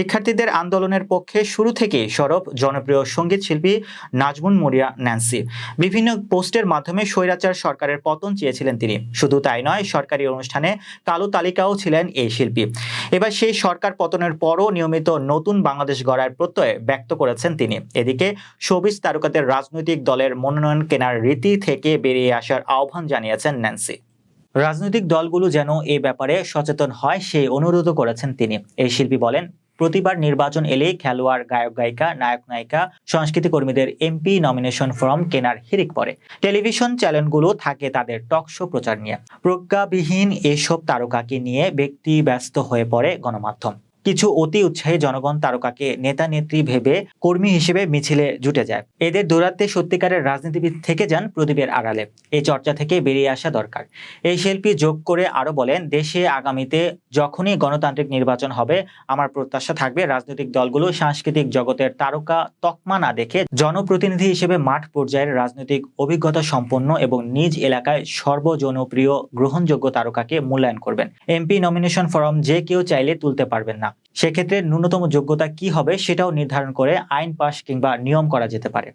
শিক্ষার্থীদের আন্দোলনের পক্ষে শুরু থেকেই সরব জনপ্রিয় সংগীত শিল্পী নাজমুন মরিয়া ন্যান্সি। বিভিন্ন পোস্টের মাধ্যমে স্বৈরাচার সরকারের পতন চেয়েছিলেন তিনি। শুধু তাই নয়, সরকারি অনুষ্ঠানে কালো তালিকাও ছিলেন এই শিল্পী। এবার সেই সরকার পতনের পরও নিয়মিত নতুন বাংলাদেশ গড়ার প্রত্যয় ব্যক্ত করেছেন তিনি। এদিকে শোবিজ তারকাদের রাজনৈতিক দলের মনোনয়ন কেনার রীতি থেকে বেরিয়ে আসার আহ্বান জানিয়েছেন ন্যান্সি। রাজনৈতিক দলগুলো যেন এ ব্যাপারে সচেতন হয় সেই অনুরোধও করেছেন তিনি। এই শিল্পী বলেন প্রতিবার নির্বাচন এলে খেলোয়াড়, গায়ক, গায়িকা, নায়ক, নায়িকা, সংস্কৃতি কর্মীদের এমপি নমিনেশন ফর্ম কেনার হিরিক পরে টেলিভিশন চ্যানেলগুলো থাকে তাদের টক শো প্রচার নিয়ে। প্রজ্ঞাবিহীন এসব তারকাকে নিয়ে ব্যক্তি ব্যস্ত হয়ে পড়ে গণমাধ্যম। কিছু অতি উৎসাহী জনগণ তারকাকে নেতা নেত্রী ভেবে কর্মী হিসেবে মিছিলে জুটে যায়। এদের দূরাত্মে সত্যিকারের রাজনীতিবিদ থেকে যান প্রদীপের আড়ালে। এই চর্চা থেকে বেরিয়ে আসা দরকার। এই শিল্পী যোগ করে আরও বলেন, দেশে আগামীতে যখনই গণতান্ত্রিক নির্বাচন হবে, আমার প্রত্যাশা থাকবে রাজনৈতিক দলগুলো সাংস্কৃতিক জগতের তারকা তকমা না দেখে জনপ্রতিনিধি হিসেবে মাঠ পর্যায়ের রাজনৈতিক অভিজ্ঞতা সম্পন্ন এবং নিজ এলাকায় সর্বজনপ্রিয় গ্রহণযোগ্য তারকাকে মূল্যায়ন করবেন। এমপি নমিনেশন ফর্ম যে কেউ চাইলে তুলতে পারবেন না। সেক্ষেত্রে ন্যূনতম যোগ্যতা কি হবে সেটাও নির্ধারণ করে আইন পাশ কিংবা নিয়ম করা যেতে পারে।